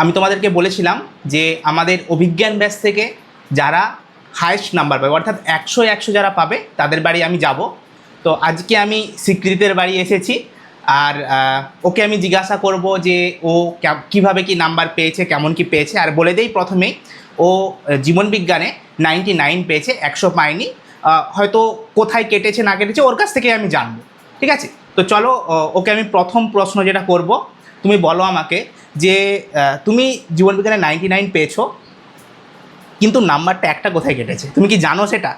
আমি তোমাদেরকে বলেছিলাম যে আমাদের অভিজ্ঞান ব্যাচ থেকে যারা হায়েস্ট নাম্বার পাবে, অর্থাৎ একশো একশো যারা পাবে, তাদের বাড়ি আমি যাব। তো আজকে আমি স্বীকৃতির বাড়ি এসেছি। আর ওকে আমি জিজ্ঞাসা করব যে ও কীভাবে কি নাম্বার পেয়েছে, কেমন কি পেয়েছে। আর বলে দেই প্রথমেই, ও জীবনবিজ্ঞানে নাইনটি নাইন পেয়েছে, একশো পায়নি। হয়তো কোথায় কেটেছে না কেটেছে, ওর কাছ থেকে আমি জানব। ঠিক আছে? তো চলো ওকে আমি প্রথম প্রশ্ন যেটা করব তুমি বলো আমাকে যে তুমি জীবনবিজ্ঞানে নাইনটি নাইন পেয়েছ কিন্তু নাম্বারটা একটা কোথায় কেটেছে? তুমি কি জানো সেটা?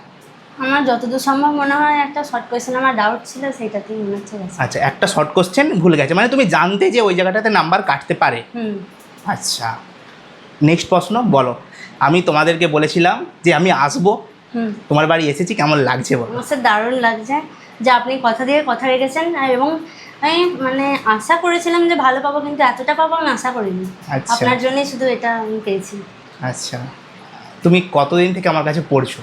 আমার যতদূর সম্ভব মনে হয় একটা শর্ট কোয়েশ্চেন আমার ডাউট ছিল সেইটাতেই মনে হচ্ছে আচ্ছা একটা শর্ট কোশ্চেন ভুলে গেছে। মানে তুমি জানতে যে ওই জায়গাটাতে নাম্বার কাটতে পারে। আচ্ছা নেক্সট প্রশ্ন বলো। আমি তোমাদেরকে বলেছিলাম যে আমি আসব। তোমার বাড়ি এসেছি কেমন লাগছে বলো? আমার দারুণ লাগছে যে আপনি কথা দিয়ে কথা রেখেছেন এবং আমি মানে আশা করেছিলাম যে ভালো পাবো কিন্তু এতটা পাবো আমি আশা করিনি। আচ্ছা। আপনার জন্যই শুধু এটা আমি পেয়েছি। আচ্ছা। তুমি কতদিন থেকে আমার কাছে পড়ছো?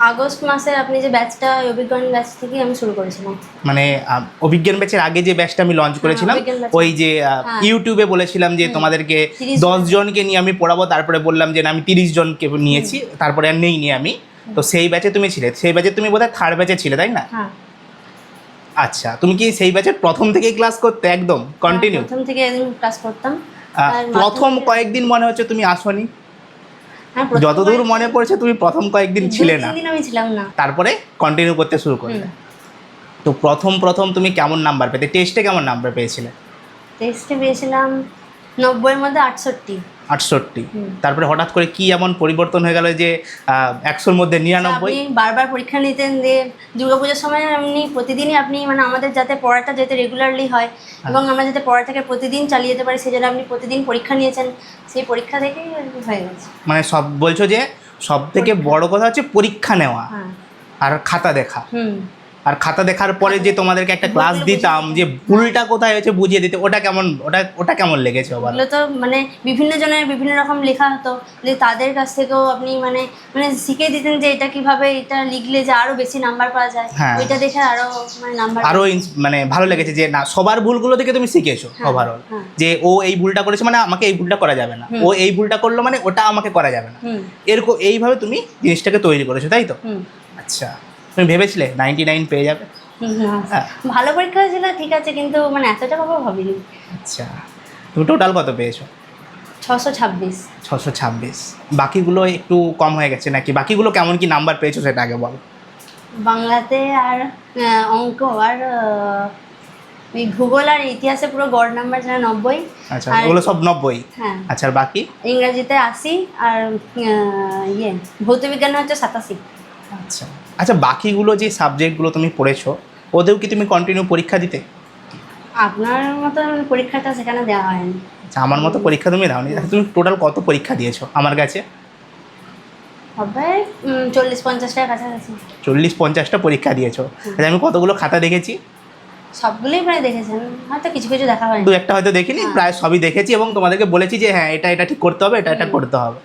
আগস্ট মাসে আপনি যে ব্যাচটা অভিজ্ঞান ব্যাচ থেকে আমি শুরু করেছিলাম। মানে অভিজ্ঞান ব্যাচের আগে যে ব্যাচটা আমি লঞ্চ করেছিলাম অভিজ্ঞান batch। ওই যে আহ, হ্যাঁ। ইউটিউবে বলেছিলাম যে তোমাদেরকে 30 দশ জনকে নিয়ে আমি পড়াবো তারপরে বললাম যে না আমি তিরিশ জনকে নিয়েছি তারপরে আর নেই নি আমি। তো সেই ব্যাচে তুমি ছিলে সেই ব্যাচে তুমি বোধহয় থার্ড ব্যাচে ছিলে তাই না? হ্যাঁ। আচ্ছা তুমি কি সেই ব্যাচের প্রথম থেকেই ক্লাস করতে? একদম কন্টিনিউ প্রথম থেকে একদম ক্লাস করতাম। প্রথম কয়েকদিন মনে হচ্ছে তুমি আসনি? হ্যাঁ, যতদূর মনে পড়েছে তুমি প্রথম কয়েকদিন ছিলে না। আমি ছিলাম না। তারপরে কন্টিনিউ করতে শুরু করলে। তো প্রথম প্রথম তুমি কেমন নাম্বার পেতে? টেস্টে কেমন নাম্বার পেয়েছিলে? টেস্টে পেয়েছিলাম নব্বইয়ের মধ্যে আটষট্টি। আটষট্টি। তারপরে হঠাৎ করে কি এমন পরিবর্তন হয়ে গেল যে একশোর মধ্যে নিরানব্বই? বারবার পরীক্ষা নিতেন যে দুর্গাপুজোর সময় আপনি প্রতিদিনই আপনি মানে আমাদের যাতে পড়াটা যাতে রেগুলারলি হয় এবং আমরা যাতে পড়াটাকে প্রতিদিন চালিয়ে যেতে পারি সেই জন্য আপনি প্রতিদিন পরীক্ষা নিয়েছেন। সেই পরীক্ষা থেকেই হয়ে গেছে। মানে সব বলছো যে সব থেকে বড় কথা হচ্ছে পরীক্ষা নেওয়া হ্যাঁ। আর খাতা দেখা। আর খাতা দেখার পরে যে তোমাদেরকে একটা ক্লাস দিতাম যে ভুলটা কোথায় হয়েছে বুঝিয়ে দিতে ওটা কেমন ওটা ওটা কেমন লেগেছে আবার তো মানে বিভিন্ন জনের বিভিন্ন রকম লেখা হতো যে তাদের কাছ থেকেও আপনি মানে মানে শিখিয়ে দিতেন যে এটা কীভাবে এটা লিখলে যে আরও বেশি নাম্বার পাওয়া যায়। হ্যাঁ। ওইটা দেখে আরও মানে নাম্বার আরও মানে ভালো লেগেছে যে না সবার ভুলগুলো থেকে তুমি শিখেছো হ্যাঁ, ওভারঅল হ্যাঁ। যে ও এই ভুলটা করেছে মানে আমাকে এই ভুলটা করা যাবে না। ও এই ভুলটা করল মানে ওটা আমাকে করা যাবে না। এরকম এইভাবে তুমি জিনিসটাকে তৈরি করেছ তাই তো? আচ্ছা। তুমি ভেবেছিলে নাইনটি নাইন পেয়ে যাবে। হ্যাঁ। ভালো পরীক্ষা হয়েছিল ঠিক আছে কিন্তু মানে এতটা পাবো ভাবিনি। আচ্ছা। তুমি টোটাল কত পেয়েছ? ছশো ছাব্বিশ। ছশো ছাব্বিশ। বাকিগুলো একটু কম হয়ে গেছে নাকি? বাকিগুলো কেমন কি নাম্বার পেয়েছ সেটা আগে বলো। বাংলাতে আর অঙ্ক আর ওই ভূগোল আর ইতিহাসে পুরো গড় নাম্বার যেন নব্বই। আচ্ছা ওগুলো সব নব্বই। হ্যাঁ। আচ্ছা আর বাকি? ইংরাজিতে আশি আর ইয়ে ভৌতবিজ্ঞানে হচ্ছে সাতাশি। আচ্ছা। আচ্ছা বাকিগুলো যে সাবজেক্টগুলো তুমি পড়েছো ওদেরও কি তুমি কন্টিনিউ পরীক্ষা দিতে? আপনার মতো পরীক্ষাটা সেখানে দেওয়া হয়নি। আচ্ছা আমার মতো পরীক্ষা তুমি দাওনি। আচ্ছা, তুমি টোটাল কত পরীক্ষা দিয়েছ আমার কাছে? হবে চল্লিশ পঞ্চাশটার কাছাকাছি। চল্লিশ পঞ্চাশটা পরীক্ষা দিয়েছ। আচ্ছা আমি কতগুলো খাতা দেখেছি? সবগুলোই প্রায় দেখেছেন হয়তো কিছু কিছু দেখা হয়নি। দু একটা হয়তো দেখিনি হ্যাঁ। প্রায় সবই দেখেছি এবং তোমাদেরকে বলেছি যে হ্যাঁ এটা এটা ঠিক করতে হবে এটা এটা করতে হবে।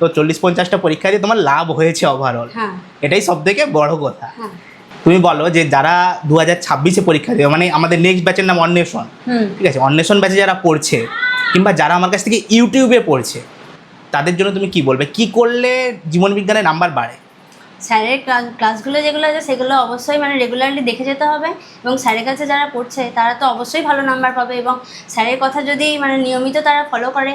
তো চল্লিশ পঞ্চাশটা পরীক্ষা দিয়ে তোমার লাভ হয়েছে ওভারঅল হ্যাঁ। এটাই সব থেকে বড় কথা। হ্যাঁ। তুমি বলো যে যারা দু হাজার ছাব্বিশে পরীক্ষা দেবে মানে আমাদের নেক্সট ব্যাচের নাম অন্বেষণ। ঠিক আছে? অন্বেষণ ব্যাচে যারা পড়ছে কিংবা যারা আমার কাছ থেকে ইউটিউবে পড়ছে তাদের জন্য তুমি কি বলবে? কি করলে জীবন বিজ্ঞানের নাম্বার বাড়ে? স্যারের ক্লাস- ক্লাসগুলো যেগুলো আছে সেগুলো অবশ্যই মানে রেগুলারলি দেখে যেতে হবে এবং স্যারের কাছে যারা পড়ছে তারা তো অবশ্যই ভালো নাম্বার পাবে এবং স্যারের কথা যদি মানে নিয়মিত তারা ফলো করে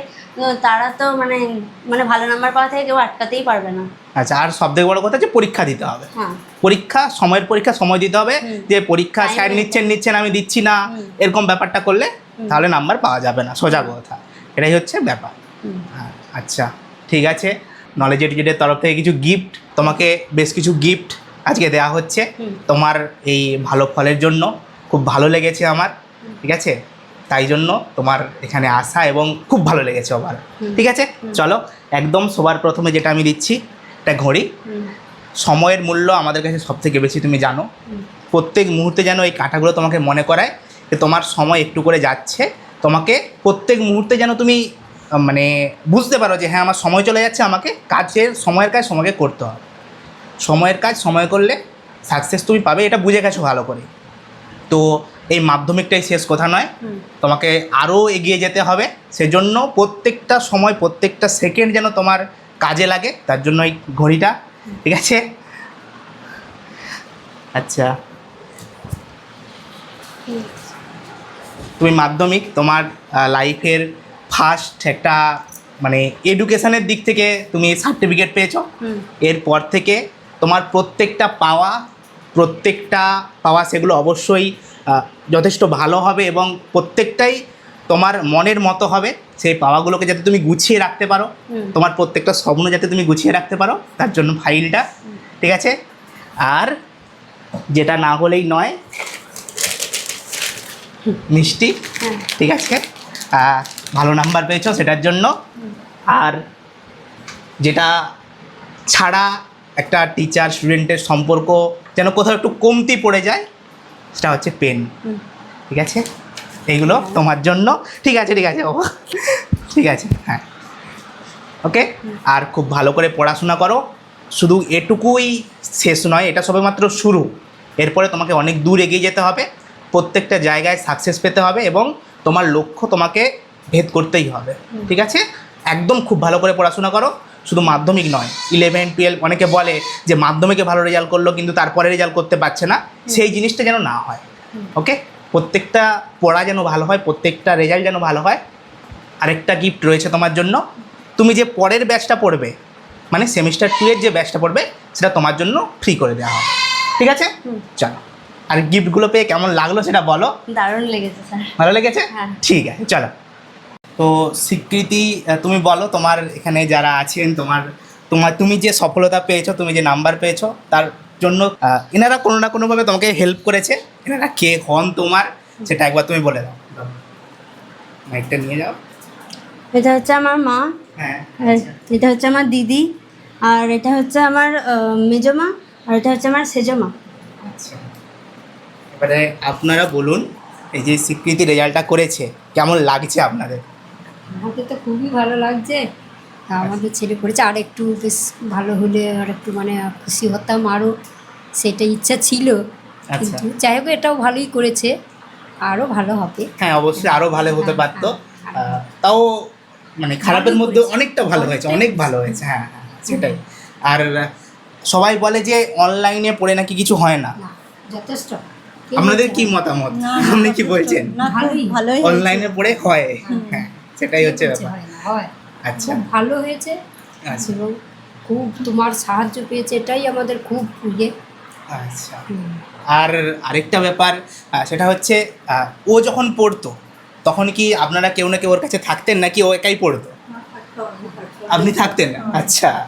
তারা তো মানে মানে ভালো নাম্বার পাওয়া থেকে কেউ আটকাতেই পারবে না। আচ্ছা আর সব থেকে বড় কথা হচ্ছে পরীক্ষা দিতে হবে। হ্যাঁ। পরীক্ষা সময়ের পরীক্ষা সময় দিতে হবে। যে পরীক্ষা স্যার নিচ্ছেন নিচ্ছেন আমি দিচ্ছি না এরকম ব্যাপারটা করলে তাহলে নাম্বার পাওয়া যাবে না সোজা কথা। এটাই হচ্ছে ব্যাপার। হ্যাঁ আচ্ছা ঠিক আছে। নলেজ এডুকেটের তরফ থেকে কিছু গিফট তোমাকে বেশ কিছু গিফট আজকে দেওয়া হচ্ছে। তোমার এই ভালো ফলের জন্য। খুব ভালো লেগেছে আমার ঠিক আছে? তাই জন্য তোমার এখানে আসা এবং খুব ভালো লেগেছে আমার ঠিক আছে? চলো একদম সবার প্রথমে যেটা আমি দিচ্ছি একটা ঘড়ি। সময়ের মূল্য আমাদের কাছে সব থেকে বেশি তুমি জানো। প্রত্যেক মুহূর্তে যেন এই কাঁটাগুলো তোমাকে মনে করায় যে তোমার সময় একটু করে যাচ্ছে। তোমাকে প্রত্যেক মুহূর্তে যেন তুমি মানে বুঝতে পারো যে হ্যাঁ আমার সময় চলে যাচ্ছে আমাকে কাজের সময়ের কাজ সময়কে করতে হবে। সময়ের কাজ সময় করলে সাকসেস তুমি পাবে এটা বুঝে গেছো ভালো করে। তো এই মাধ্যমিকটাই শেষ কথা নয়। তোমাকে আরও এগিয়ে যেতে হবে। সেজন্য প্রত্যেকটা সময় প্রত্যেকটা সেকেন্ড যেন তোমার কাজে লাগে তার জন্য এই ঘড়িটা ঠিক আছে? আচ্ছা। তুমি মাধ্যমিক তোমার লাইফের ফার্স্ট একটা মানে এডুকেশনের দিক থেকে তুমি সার্টিফিকেট পেয়েছ। এরপর থেকে তোমার প্রত্যেকটা পাওয়া প্রত্যেকটা পাওয়া সেগুলো অবশ্যই যথেষ্ট ভালো হবে এবং প্রত্যেকটাই তোমার মনের মতো হবে। সেই পাওয়াগুলোকে যাতে তুমি গুছিয়ে রাখতে পারো। তোমার প্রত্যেকটা স্বপ্ন যাতে তুমি গুছিয়ে রাখতে পারো। তার জন্য ফাইলটা ঠিক আছে? আর যেটা না হলেই নয় মিষ্টি হ্যাঁ। ঠিক আছে? ভালো নাম্বার পেয়েছ সেটার জন্য। আর যেটা ছাড়া একটা টিচার স্টুডেন্টের সম্পর্ক যেন কোথাও একটু কমতি পড়ে যায় সেটা হচ্ছে পেন ঠিক আছে? এইগুলো তোমার জন্য। ঠিক আছে ঠিক আছে ও ঠিক আছে হ্যাঁ। ওকে আর খুব ভালো করে পড়াশোনা করো। শুধু এটুকুই শেষ নয় এটা সবেমাত্র শুরু। এরপরে তোমাকে অনেক দূর এগিয়ে যেতে হবে। প্রত্যেকটা জায়গায় সাকসেস পেতে হবে এবং তোমার লক্ষ্য তোমাকে ভেদ করতেই হবে। ঠিক আছে? একদম খুব ভালো করে পড়াশোনা করো। শুধু মাধ্যমিক নয় ইলেভেন টুয়েলভ অনেকে বলে যে মাধ্যমিকে ভালো রেজাল্ট করল কিন্তু তারপরে রেজাল্ট করতে পারছে না। সেই জিনিসটা যেন না হয়। ওকে প্রত্যেকটা পড়া যেন ভালো হয় প্রত্যেকটা রেজাল্ট যেন ভালো হয় আরেকটা গিফট রয়েছে তোমার জন্য। তুমি যে পরের ব্যাচটা পড়বে মানে সেমিস্টার টু এর যে ব্যাচটা পড়বে সেটা তোমার জন্য ফ্রি করে দেওয়া হবে। ঠিক আছে? চলো। আর গিফটগুলো পেয়ে কেমন লাগল সেটা বলো? দারুণ লেগেছে স্যার। ভালো লেগেছে? হ্যাঁ। ঠিক আছে চলো। তো স্বীকৃতি তুমি বলো তোমার এখানে যারা আছেন তোমার তোমার তুমি যে সফলতা পেয়েছ তুমি যে নাম্বার পেয়েছ তার জন্য এনারা কোনো না কোনোভাবে তোমাকে হেল্প করেছে। এনারা কে হন তোমার সেটা একবার তুমি বলে দাও। মাইকটা নিয়ে যাও। এটা হচ্ছে আমার মা। হ্যাঁ এটা হচ্ছে আমার দিদি। আর এটা হচ্ছে আমার আহ, মেজো মা। আর এটা হচ্ছে আমার সেজো মা। আচ্ছা। এবারে আপনারা বলুন এই যে স্বীকৃতি রেজাল্টটা করেছে কেমন লাগছে আপনাদের? আমাদের তো খুবই ভালো লাগছে। আমাদের ছেলে করেছে আর একটু বেশ ভালো হলে আর একটু মানে খুশি হতাম আরও সেটা ইচ্ছা ছিল। আচ্ছা। কিন্তু যাই হোক এটাও ভালোই করেছে আরও ভালো হবে। হ্যাঁ অবশ্যই আরও ভালো হতে পারতো। আহ, তাও মানে খারাপের মধ্যে অনেকটা ভালো হয়েছে অনেক ভালো হয়েছে হ্যাঁ হ্যাঁ সেটাই। আর সবাই বলে যে অনলাইনে পড়ে নাকি কিছু হয় না যথেষ্ট। আপনাদের কি মতামত? আপনি কি বলছেন? অনলাইনে পড়ে হয়। হ্যাঁ সেটাই হচ্ছে ব্যাপার। হয় হয়। আচ্ছা। ভালো হয়েছে। আচ্ছা। এবং খুব তোমার সাহায্য পেয়েছে এটাই আমাদের খুব ইয়ে। আচ্ছা। আর আরেকটা ব্যাপার সেটা হচ্ছে ও যখন পড়তো তখন কি আপনারা কেউ না কেউ ওর কাছে থাকতেন নাকি ও একাই পড়তো? আপনি থাকতেন না? আচ্ছা।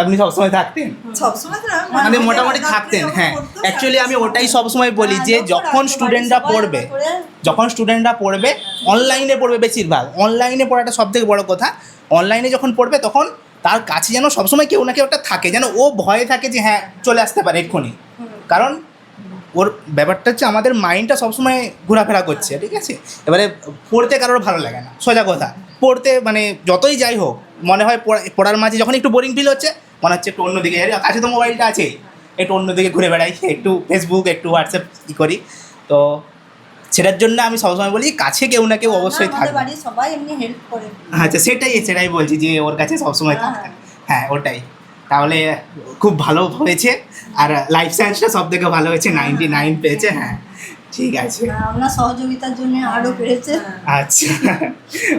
আপনি সবসময় থাকতেন? সবসময় তো মানে মোটামুটি থাকতেন হ্যাঁ। অ্যাকচুয়ালি আমি ওটাই সবসময় বলি যে যখন স্টুডেন্টরা পড়বে যখন স্টুডেন্টরা পড়বে অনলাইনে পড়বে বেশিরভাগ। অনলাইনে পড়াটা সব থেকে বড় কথা। অনলাইনে যখন পড়বে তখন তার কাছে যেন সবসময় কেউ না কেউ একটা থাকে। যেন ও ভয়ে থাকে যে হ্যাঁ চলে আসতে পারে এক্ষুনি। কারণ ওর ব্যাপারটা হচ্ছে আমাদের মাইন্ডটা সবসময় ঘোরাফেরা করছে ঠিক আছে? এবারে পড়তে কারোর ভালো লাগে না সোজা কথা। পড়তে মানে যতই যাই হোক মনে হয় পড়া- পড়ার মাঝে যখন একটু বোরিং ফিল হচ্ছে মনে হচ্ছে একটু অন্যদিকে কাছে তো মোবাইলটা আছে একটু অন্যদিকে ঘুরে বেড়াই একটু ফেসবুক একটু হোয়াটসঅ্যাপ ই করি। তো সেটার জন্য আমি সবসময় বলি কাছে কেউ না কেউ অবশ্যই থাকবে। সবাই এমনি হেল্প করে। আচ্ছা সেটাই সেটাই বলছি যে ওর কাছে সবসময় হ্যাঁ। থাকতে হ্যাঁ ওটাই। তাহলে খুব ভালো হয়েছে। আর লাইফ সায়েন্সটা সব থেকে ভালো হয়েছে নাইনটি নাইন পেয়েছে হ্যাঁ। ঠিক আছে। আপনার সহযোগিতার জন্য আরও পেরেছে আচ্ছা।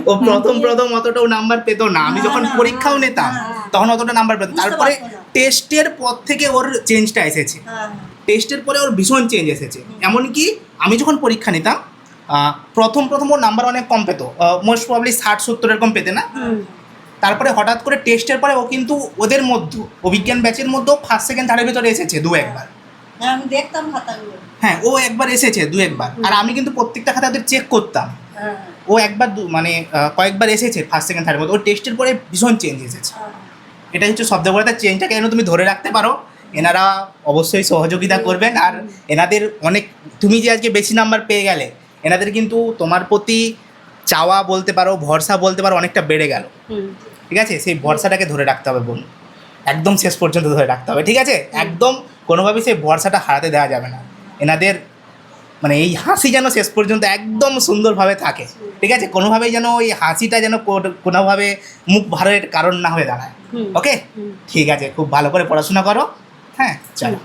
ও প্রথম প্রথম অতটাও নাম্বার পেতো না। আমি যখন পরীক্ষাও নিতাম তখন অতটা নাম্বার পেতো বুঝতে তারপরে টেস্টের পর থেকে ওর চেঞ্জটা এসেছে। হ্যাঁ টেস্টের পরে ওর ভীষণ চেঞ্জ এসেছে। এমনকি আমি যখন পরীক্ষা নিতাম প্রথম প্রথম ওর নাম্বার অনেক কম পেতো। মোস্ট প্রবলি ষাট সত্তর এরকম পেতে না? তারপরে হঠাৎ করে টেস্টের পরে ও কিন্তু ওদের মধ্যে অভিজ্ঞান ব্যাচের মধ্যেও ফার্স্ট সেকেন্ড থার্ডের ভিতরে এসেছে দু একবার। হ্যাঁ, আমি দেখতাম খাতাগুলো। হ্যাঁ ও একবার এসেছে দু একবার। আর আমি কিন্তু প্রত্যেকটা খাতা ওদের চেক করতাম। হ্যাঁ। ও একবার দু মানে কয়েকবার এসেছে ফার্স্ট সেকেন্ড থার্ডের মধ্যে। ও টেস্টের পরে ভীষণ চেঞ্জ এসেছে। হ্যাঁ। এটা হচ্ছে শব্দ বলে তার চেঞ্জটাকে যেন তুমি ধরে রাখতে পারো। এনারা অবশ্যই সহযোগিতা করবেন। আর এনাদের অনেক তুমি যে আজকে বেশি নাম্বার পেয়ে গেলে এনাদের কিন্তু তোমার প্রতি চাওয়া বলতে পারো ভরসা বলতে পারো অনেকটা বেড়ে গেল। ঠিক আছে? সেই ভরসাটাকে ধরে রাখতে হবে বোন একদম শেষ পর্যন্ত ধরে রাখতে হবে ঠিক আছে? একদম কোনোভাবেই সেই ভরসাটা হারাতে দেওয়া যাবে না। এনাদের মানে এই হাসি যেন শেষ পর্যন্ত একদম সুন্দরভাবে থাকে ঠিক আছে? কোনোভাবেই যেন ওই হাসিটা যেন কোনোভাবে মুখ ভারের কারণ না হয়ে দাঁড়ায়। ওকে ঠিক আছে খুব ভালো করে পড়াশোনা করো। হ্যাঁ চলো।